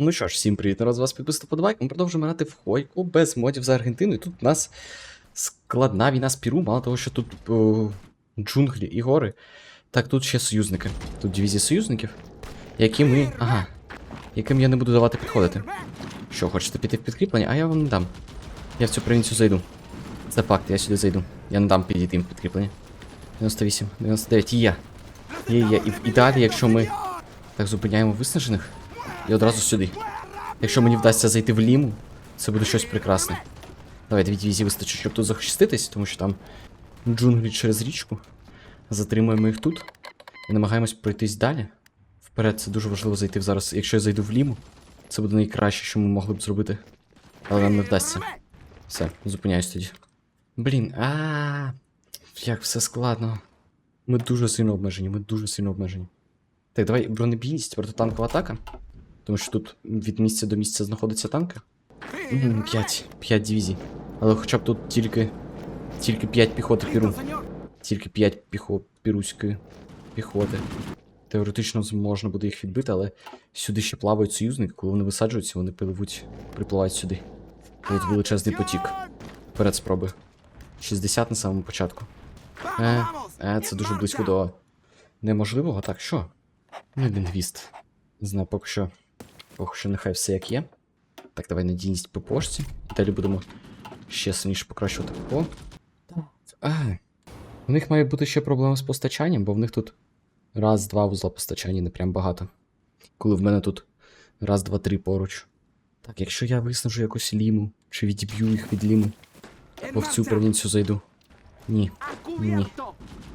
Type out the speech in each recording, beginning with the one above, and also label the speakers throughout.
Speaker 1: Ну що ж, всім привіт, народ, з вас підписано подобайк. Ми продовжуємо грати в Хойку без модів за Аргентину. І тут у нас складна війна з Перу, мало того, що тут о, джунглі і гори. Так, тут ще союзники. Тут дивізія союзників, які ми. Ага. Яким я не буду давати підходити. Що, хочете піти в підкріплення? А я вам не дам. Я в цю провінцію зайду. Це факт, я сюди зайду. Я не дам підійти їм підкріплення. 98, 99, є. Є, є. І в ідеалі, якщо ми так зупиняємо виснажених, і одразу сюди. Якщо мені вдасться зайти в ліму, це буде щось прекрасне. Давай, дві дивізії вистачить, щоб тут захиститись, тому що там джунглі через річку. Затримуємо їх тут і намагаємось пройтись далі. Вперед, це дуже важливо зайти зараз. Якщо я зайду в ліму, це буде найкраще, що ми могли б зробити. Але нам не вдасться. Все, зупиняюсь тоді. Блін, а як все складно. Ми дуже сильно обмежені, ми дуже сильно обмежені. Так, давай бронебійність, протитанкова атака. Тому що тут від місця до місця знаходяться танки. Мгм, П'ять. П'ять дивізій. Але хоча б тут тільки. Тільки п'ять піхоти піру. Тільки п'ять піхо... піруської піхоти. Теоретично можна буде їх відбити, але сюди ще плавають союзники, коли вони висаджуються, вони пливуть, припливають сюди. Тут величезний потік. Вперед спроби. 60 на самому початку. Е, е, це дуже близько до неможливого. Так, що? Ну, один гвіст. Не знаю, поки що. Поки що нехай все як є. Так, давай надійність по пошті. Далі будемо ще сильніше покращувати ППО. А, у них має бути ще проблема з постачанням, бо в них тут раз, два вузла постачання, не прям багато. Коли в мене тут раз, два, три поруч. Так, якщо я виснажу якусь ліму, чи відіб'ю їх від ліму, або в цю провінцію зайду. Ні. Ні.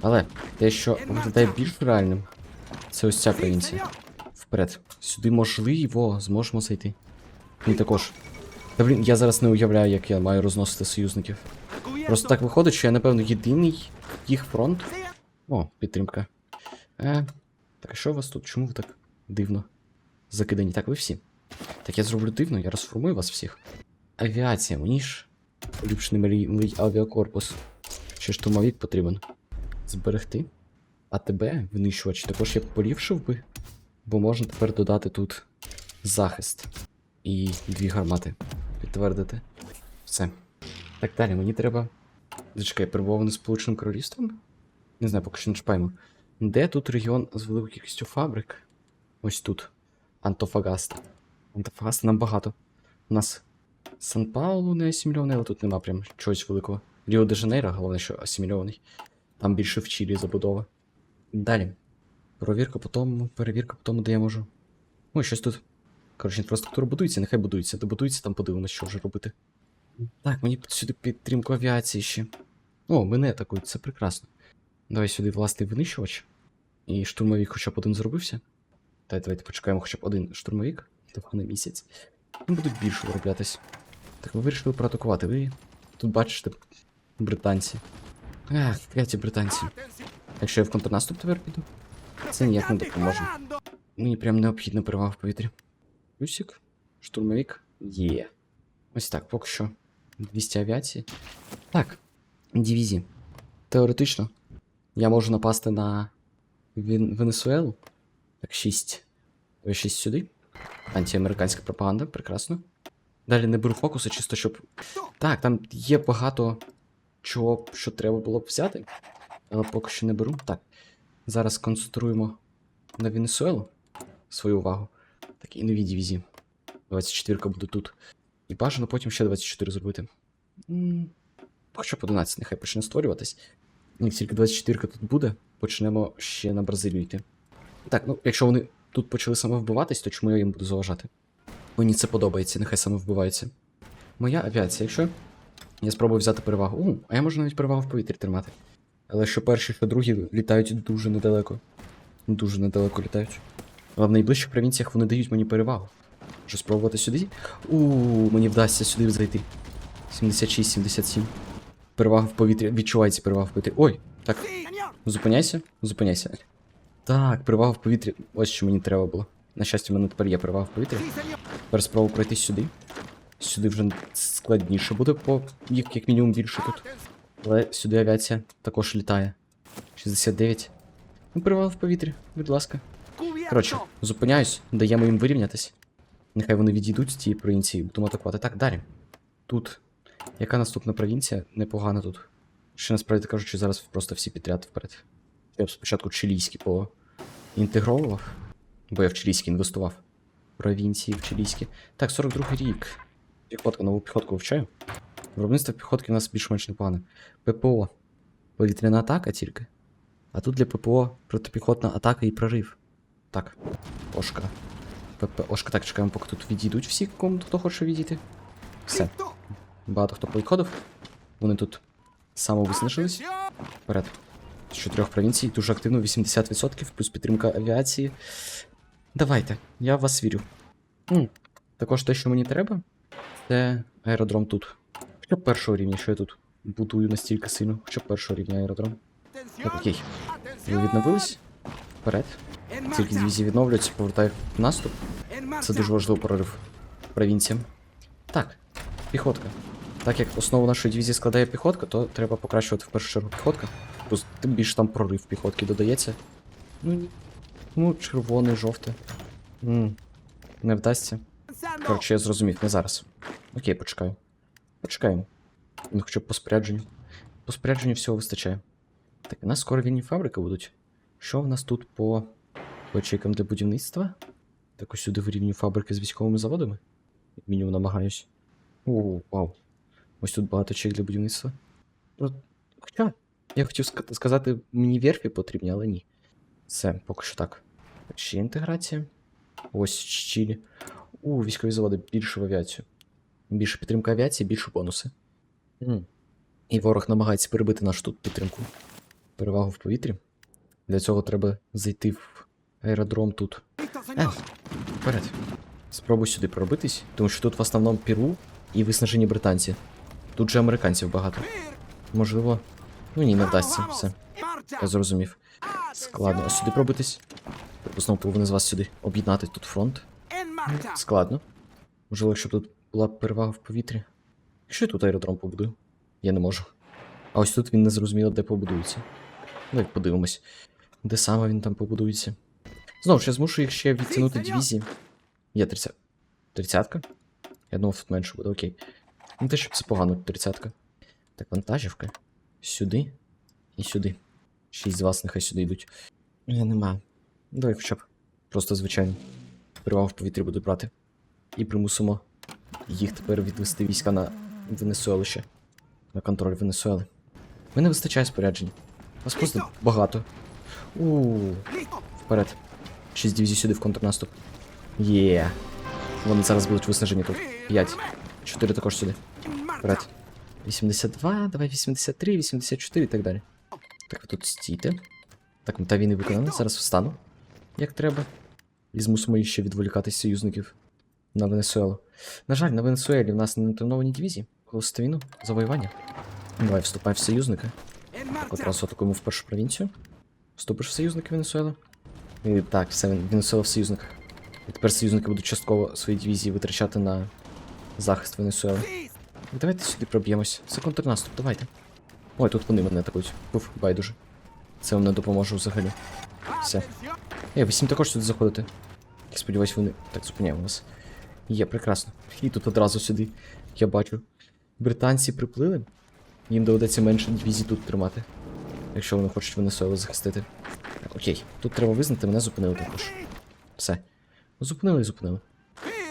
Speaker 1: Але те, що виглядає більш реальним, це ось ця провінція. Вперед. Сюди можливо, зможемо зайти. Ні, також. Та блін, я зараз не уявляю, як я маю розносити союзників. Просто так виходить, що я, напевно, єдиний їх фронт. О, підтримка. Е, так, що у вас тут? Чому ви так дивно закидані? Так, ви всі. Так я зроблю дивно, я розформую вас всіх. Авіація, мені ж. Поліпшений малий авіакорпус. Ще штурмовік потрібен. Зберегти. А тебе, винищувач, також я поліпшив би. Бо можна тепер додати тут захист. І дві гармати. Підтвердити. Все. Так далі, мені треба. Зачекай, перебуваний Сполученим Королівством? Не знаю, поки що не чіпаємо. Де тут регіон з великою кількістю фабрик? Ось тут. Антофагаста. Антофагаста нам багато. У нас Сан-Паулу не асимільований, але тут нема прям чогось великого. Ріо де Жанейро, головне, що асимільований. Там більше в Чилі забудова. Далі. Провірка по тому, перевірка по тому, де я можу. Ой, щось тут. Коротше, інфраструктура будується, нехай будується. Добудується, там подивимось, що вже робити. Так, мені сюди підтримку авіації ще. О, мене атакують, це прекрасно. Давай сюди власний винищувач. І штурмовик хоча б один зробився. Та давайте почекаємо хоча б один штурмовик. Того на місяць. Вони будуть більше вироблятись. Так, ви вирішили проатакувати. Ви тут бачите британці. Ах, кляті британці. Якщо я в контрнаступ тепер піду, це ніяк не допоможе. Мені прям необхідна перевага в повітрі. Плюсик, штурмовик є. Ось так, поки що. 200 авіації. Так, дивізії. Теоретично. Я можу напасти на Вен... Венесуелу. Так, 6. 6 сюди. Антиамериканська пропаганда, прекрасно. Далі не беру фокуси, чисто щоб. Так, там є багато чого, що треба було б взяти. Але поки що не беру. Так. Зараз концентруємо на Венесуелу свою увагу. Так, і нові дивізії. 24 буде тут. І бажано потім ще 24 зробити. Хоча б 11, нехай почне створюватись. Як тільки 24 тут буде, почнемо ще на Бразилію йти. Так, ну якщо вони тут почали самовбиватись, то чому я їм буду заважати? Мені це подобається, нехай самовбиваються. Моя авіація, якщо я спробую взяти перевагу. У, а я можу навіть перевагу в повітрі тримати. Але що перші, що другі літають дуже недалеко. Дуже недалеко літають. Але в найближчих провінціях вони дають мені перевагу. Може спробувати сюди? У, мені вдасться сюди зайти. 76-77. Перевага в повітрі. Відчувається перевага в повітрі. Ой, так. Зупиняйся, зупиняйся. Так, перевага в повітрі. Ось що мені треба було. На щастя, в мене тепер є перевага в повітрі. Тепер спробую пройти сюди. Сюди вже складніше буде, бо їх як мінімум більше тут. Але сюди авіація також літає. 69. Ну, перевага в повітрі, будь ласка. Коротше, зупиняюсь, даємо їм вирівнятись. Нехай вони відійдуть з тієї провінції, будемо атакувати. Так, далі. Тут. Яка наступна провінція? Непогана тут. Ще насправді кажучи, зараз просто всі підряд вперед. Я б спочатку чилійський поінтегровував, бо я в чилійський інвестував. Провінції в чилійські. Так, 42 рік. Піхотка, нову піхотку вивчаю. Виробництво піхотки у нас більш-менш непогане. ППО. Повітряна атака тільки. А тут для ППО протипіхотна атака і прорив. Так, Ошка. ППОшка. Так, чекаємо, поки тут відійдуть всі, кому хто хоче відійти. Все. Багато хто поїходив. Вони тут самовизначились. Вперед. З чотирьох провінцій, дуже активно, 80%, плюс підтримка авіації. Давайте, я в вас вірю. Також те, що мені треба, це аеродром тут. Хоча першого рівня, що я тут будую настільки сильно, хоча першого рівня аеродром. Так, окей. Ви відновились? Вперед. Тільки дивізії відновлюються, повертають в наступ. Це дуже важливий прорив провінціям. Так, піхотка. Так як основу нашої дивізії складає піхотка, то треба покращувати в першу чергу піхотка. Плюс тим більше там прорив піхотки додається. Ну, ні. ну червоне, жовте. Не вдасться. Коротше, я зрозумів, не зараз. Окей, почекаю. Почекаємо. Ну, хоча по спорядженню. По спорядженню всього вистачає. Так, у нас скоро вільні фабрики будуть. Що в нас тут по, ячейкам для будівництва? Так ось сюди вирівнюю фабрики з військовими заводами. Як мінімум намагаюсь. О, вау. Ось тут багато чек для будівництва. Хоча, я хотів ска- сказати, мені верфі потрібні, але ні. Все, поки що так. Ще інтеграція. Ось Чилі. У, військові заводи більше в авіацію. Більше підтримка авіації, більше бонуси. М. І ворог намагається перебити нашу тут підтримку. Перевагу в повітрі. Для цього треба зайти в аеродром тут. Е, вперед. Спробуй сюди пробитись, тому що тут в основному Перу і виснажені британці. Тут же американців багато. Можливо. Ну ні, не вдасться. Все. Я зрозумів. Складно. А сюди пробитись. Знову повинен з вас сюди об'єднати тут фронт. Складно. Можливо, якщо б тут була б перевага в повітрі. Якщо я тут аеродром побудую? Я не можу. А ось тут він не зрозуміло, де побудується. Ну, як подивимось. Де саме він там побудується. Знову ж я змушу їх ще відтягнути дивізії. Є 30. Тридцятка? Я думав, тут менше буде, окей. Не те, щоб це погано, тридцятка. Так, вантажівка. Сюди і сюди. Шість з вас нехай сюди йдуть. Я нема. Давай хоча б. Просто звичайно. Перевагу в повітрі буду брати. І примусимо їх тепер відвести війська на Венесуелу ще. На контроль Венесуели. Мене вистачає споряджень. Вас просто багато. У вперед. Шість дивізій сюди в контрнаступ. Є. Вони зараз будуть виснажені тут. П'ять. Чотири також сюди. Вперед. 82, давай 83, 84 і так далі. Так, ви тут стійте. Так, мета війни виконана. Зараз встану. Як треба. І змусимо їх ще відволікатись союзників на Венесуелу. На жаль, на Венесуелі в нас не натреновані дивізії. Голосити війну, завоювання. Давай, вступай в союзника. Одразу атакуємо в першу провінцію. Вступиш в союзники Венесуели. І так, все, Венесуела в союзниках. І тепер союзники будуть частково свої дивізії витрачати на захист Венесуели. Давайте сюди проб'ємось. Це контрнаступ, давайте. Ой, тут вони мене атакують. Пуф, байдуже. Це вам не допоможе взагалі. Все. Е, ви всім також сюди заходите. Я сподіваюсь, вони. Так, зупиняємо вас. Є, прекрасно. І тут одразу сюди. Я бачу. Британці приплили. Їм доведеться менше дивізій тут тримати. Якщо вони хочуть Венесуелу захистити. Окей. Тут треба визнати, мене зупинили також. Все. Зупинили і зупинили.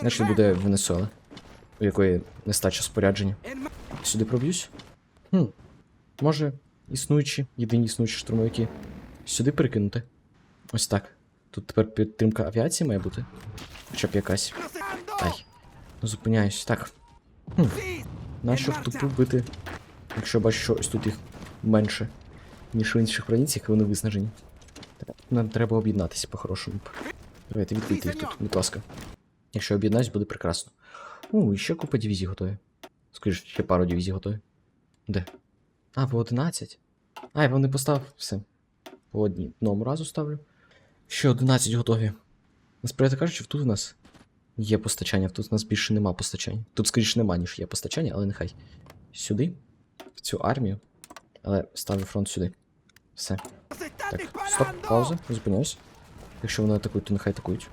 Speaker 1: Значить буде Венесуела, у якої нестача спорядження. Сюди проб'юсь? Хм. Може, існуючі, єдині існуючі штурмовики. Сюди перекинути. Ось так. Тут тепер підтримка авіації має бути. Хоча б якась. Ай. Ну, зупиняюсь. Так. Хм. Нащо в тупу бити? Якщо бачу, що ось тут їх менше, ніж в інших провінціях, і вони виснажені. Нам треба об'єднатися по-хорошому. Давайте відбити їх тут, будь ласка. Якщо об'єднаюсь, буде прекрасно. У, і ще купа дивізій готові. Скажи, ще пару дивізій готові. Де? А, по 11. А, я вам не поставив все. По одному разу ставлю. Ще 11 готові. Насправді кажучи, тут у нас є постачання, тут у нас більше нема постачання. Тут, скоріше, нема, ніж є постачання, але нехай. Сюди, в цю армію. Але ставлю фронт сюди. Все. Так, стоп, пауза, зупиняюсь. Якщо вони атакують, то нехай атакують.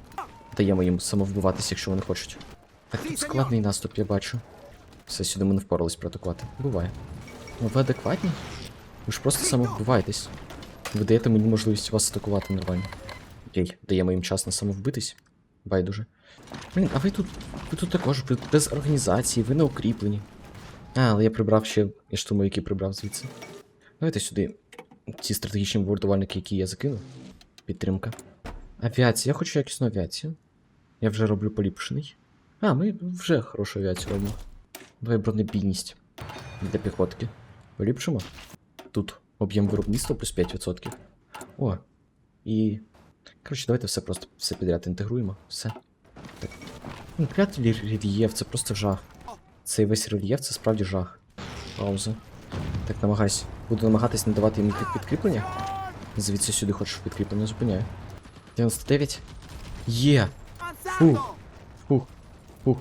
Speaker 1: даємо їм самовбиватися, якщо вони хочуть. Так, тут складний наступ, я бачу. Все, сюди ми не впорались проатакувати. Буває. Ну ви адекватні? Ви ж просто самовбиваєтесь. Ви даєте мені можливість вас атакувати нормально. Окей, даємо їм час на самовбитись. Байдуже. Блін, а ви тут. Ви тут також без організації, ви не укріплені. А, але я прибрав ще. Я штурмовики прибрав звідси. Давайте сюди ці стратегічні бомбардувальники, які я закинув. Підтримка. Авіація, я хочу якісну авіацію. Я вже роблю поліпшений. А, ми вже хорошу авіацію робимо. Давай бронебійність. Для піхотки. Поліпшимо. Тут об'єм виробництва плюс 5%. О. І. Коротше, давайте все просто все підряд інтегруємо. Все. Ну, клятий рельєф, це просто жах. Цей весь рельєф це справді жах. Пауза. Так, намагайся. Буду намагатись не давати їм під- підкріплення. Звідси сюди хочеш підкріплення, зупиняю. 99. Є! Фух. Фух. Фух.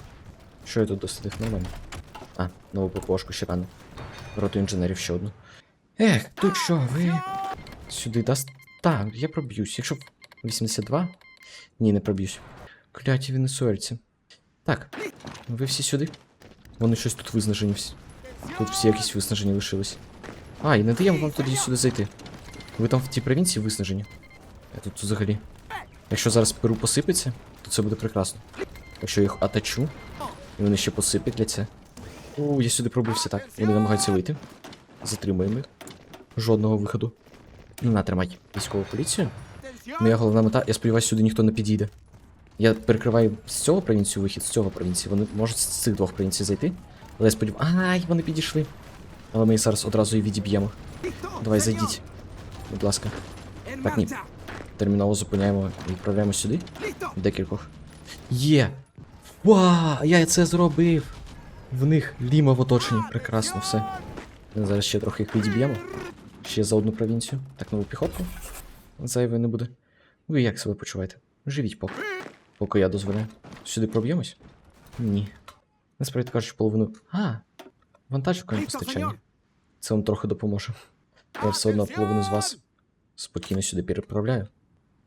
Speaker 1: Що я тут дослідив? Нормально. А, нову ППОшку ще рано. Роту інженерів ще одну. Ех, тут що, ви. Сюди даст. Так, я проб'юсь. Якщо 82. Ні, не проб'юсь. Кляті венесуельці. Так, ви всі сюди. Вони щось тут виснажені всі. Тут всі якісь виснажені лишились. А, і не даємо вам тоді сюди зайти. Ви там в тій провінції виснажені. Я тут взагалі. Якщо зараз Перу посипеться, то це буде прекрасно. Якщо я їх атачу, і вони ще посипляться. У, я сюди пробився так. Вони намагаються вийти. Затримуємо їх. Жодного виходу. Ну, на, тримай військову поліцію. Моя головна мета, я сподіваюся, сюди ніхто не підійде. Я перекриваю з цього провінцію вихід, з цього провінції. Вони можуть з цих двох провінцій зайти. Але я сподіваюся. Ай, вони підійшли. Але ми їх зараз одразу і відіб'ємо. Давай, зайдіть. Будь ласка. Так, ні. Терміново зупиняємо і відправляємо сюди. Декількох. Є! Ва! Я це зробив! В них ліма в оточенні. Прекрасно, все. Зараз ще трохи їх відіб'ємо. Ще за одну провінцію. Так, нову піхотку. Зайвої не буде. Ви як себе почуваєте? Живіть поки. Поки я дозволяю. Сюди проб'ємось? Ні. Насправді кажучи, половину. А! Вантажівка не постачання. Це вам трохи допоможе. Я все одно половину з вас спокійно сюди переправляю.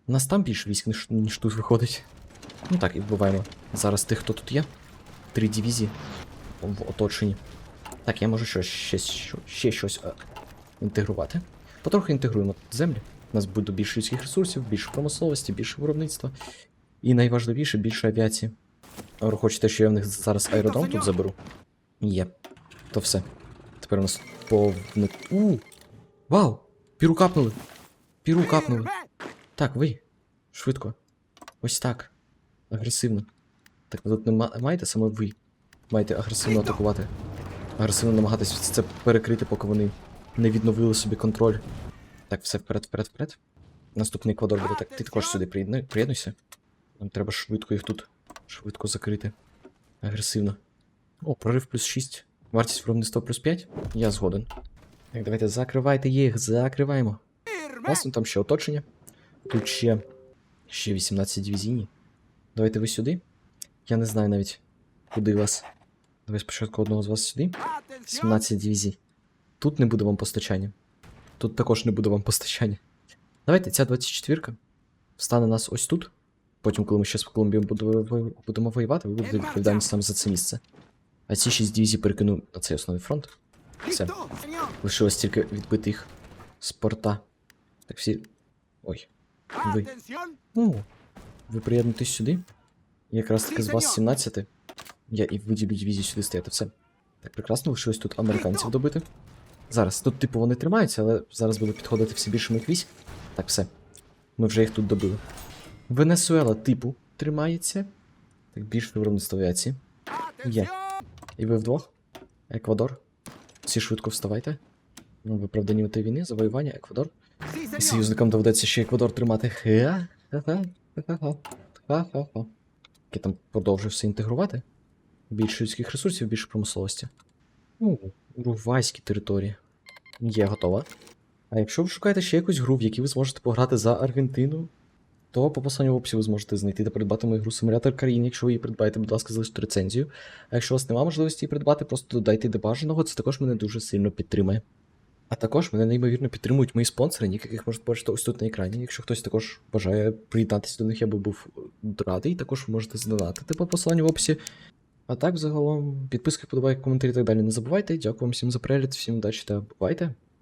Speaker 1: У нас там більше військ, ніж, ніж тут виходить. Ну так, і вбиваємо. Зараз тих, хто тут є. Три дивізії в оточенні. Так, я можу щось, ще, ще, щось е, інтегрувати. Потрохи інтегруємо землі. У нас буде більше людських ресурсів, більше промисловості, більше виробництва. І найважливіше більше авіації. Хочете, що я в них зараз аеродром тут заберу? Є. То все. Тепер у нас повне. У! Вау! Піру капнули! Піру капнули. Так, ви. Швидко. Ось так. Агресивно. Так, ви тут не маєте саме ви. Маєте агресивно атакувати. Агресивно намагатись це перекрити, поки вони не відновили собі контроль. Так, все вперед, вперед, вперед. Наступний Еквадор буде так. Ти також сюди приєднуйся. Нам треба швидко їх тут. Швидко закрити. Агресивно. О, прорив плюс 6. Вартість виробництва плюс 5. Я згоден. Так, давайте закривайте їх, закриваємо. Власне, там ще оточення. Тут ще. Ще 18 дивізійні. Давайте ви сюди. Я не знаю навіть, куди вас. Давай спочатку одного з вас сюди. 17 дивізій. Тут не буде вам постачання. Тут також не буде вам постачання. Давайте ця 24-ка встане нас ось тут. Потім, коли ми ще з Колумбією будемо воювати, ви будете відповідальні саме за це місце. А ці 6 дивізій перекину на цей основний фронт. Все. Лишилось тільки відбити їх з порта. Так всі. Ой. Ви. Ну, ви приєднуєтесь сюди. Якраз таки з вас 17. Я і виділю дивізію сюди стояти. Все. Так, прекрасно, лишилось тут американців добити. Зараз. Тут, типу, вони тримаються, але зараз буде підходити все більше моїх військ. Так, все. Ми вже їх тут добили. Венесуела, типу, тримається. Так, більше виробництво авіації. Є. І ви вдвох? Еквадор. Всі швидко вставайте. Ну, виправдані тієї війни, завоювання, Еквадор. І союзникам доведеться ще Еквадор тримати. Ха-ха-ха. Ха-ха-ха. Я там продовжую все інтегрувати. Більше людських ресурсів, більше промисловості. Ну, території. Є готова. А якщо ви шукаєте ще якусь гру, в якій ви зможете пограти за Аргентину, то по посланню в описі ви зможете знайти та придбати мою гру Симулятор країн. Якщо ви її придбаєте, будь ласка, залиште рецензію. А якщо у вас немає можливості її придбати, просто додайте до бажаного, це також мене дуже сильно підтримає. А також мене неймовірно підтримують мої спонсори, яких можете бачити ось тут на екрані. Якщо хтось також бажає приєднатися до них, я би був радий. Також ви можете задонатити по посиланню в описі. А так, загалом, підписки, подобайки, коментарі і так далі не забувайте. Дякую вам всім за перегляд, всім удачі та бувайте.